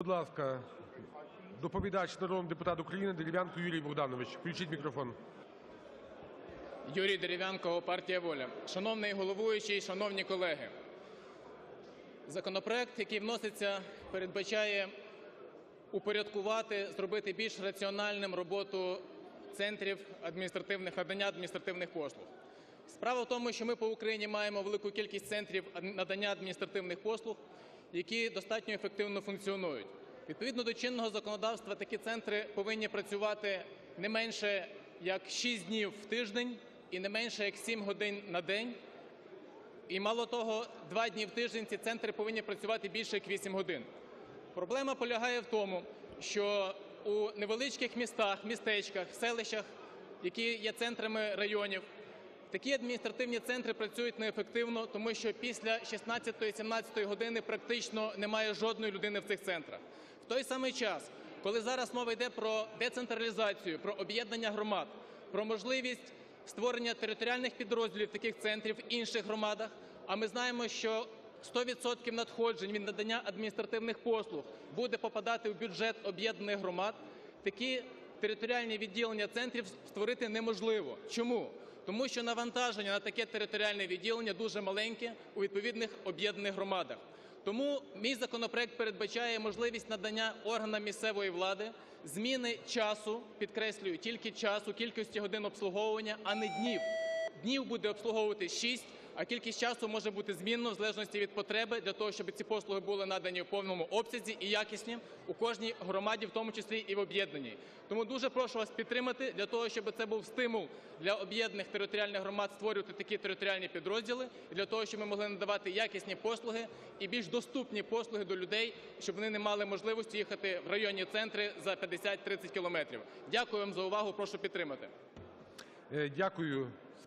Будь ласка, доповідач народний депутат України Дерев'янко Юрій Богданович. Включіть мікрофон. Юрій Дерев'янко, партія Воля. Шановний головуючий, шановні колеги, законопроект, який вноситься, передбачає упорядкувати, зробити більш раціональним роботу центрів адміністративних надання адміністративних послуг. Справа в тому, що ми по Україні маємо велику кількість центрів надання адміністративних послуг, які достатньо ефективно функціонують. Відповідно до чинного законодавства, такі центри повинні працювати не менше як 6 днів в тиждень і не менше як 7 годин на день. І мало того, 2 дні в тиждень ці центри повинні працювати більше як 8 годин. Проблема полягає в тому, що у невеличких містах, містечках, селищах, які є центрами районів, такі адміністративні центри працюють неефективно, тому що після 16-17 години практично немає жодної людини в цих центрах. В той самий час, коли зараз мова йде про децентралізацію, про об'єднання громад, про можливість створення територіальних підрозділів таких центрів в інших громадах, а ми знаємо, що 100% надходжень від надання адміністративних послуг буде попадати в бюджет об'єднаних громад, такі територіальні відділення центрів створити неможливо. Чому? Тому що навантаження на таке територіальне відділення дуже маленьке у відповідних об'єднаних громадах. Тому мій законопроект передбачає можливість надання органам місцевої влади зміни часу, підкреслюю, тільки часу, кількості годин обслуговування, а не днів. Днів буде обслуговувати 6, а кількість часу може бути змінно в залежності від потреби для того, щоб ці послуги були надані в повному обсязі і якісні у кожній громаді, в тому числі і в об'єднаній. Тому дуже прошу вас підтримати для того, щоб це був стимул для об'єднаних територіальних громад створювати такі територіальні підрозділи, і для того, щоб ми могли надавати якісні послуги і більш доступні послуги до людей, щоб вони не мали можливості їхати в районні центри за 50-30 кілометрів. Дякую вам за увагу. Прошу підтримати. Е, Дякую.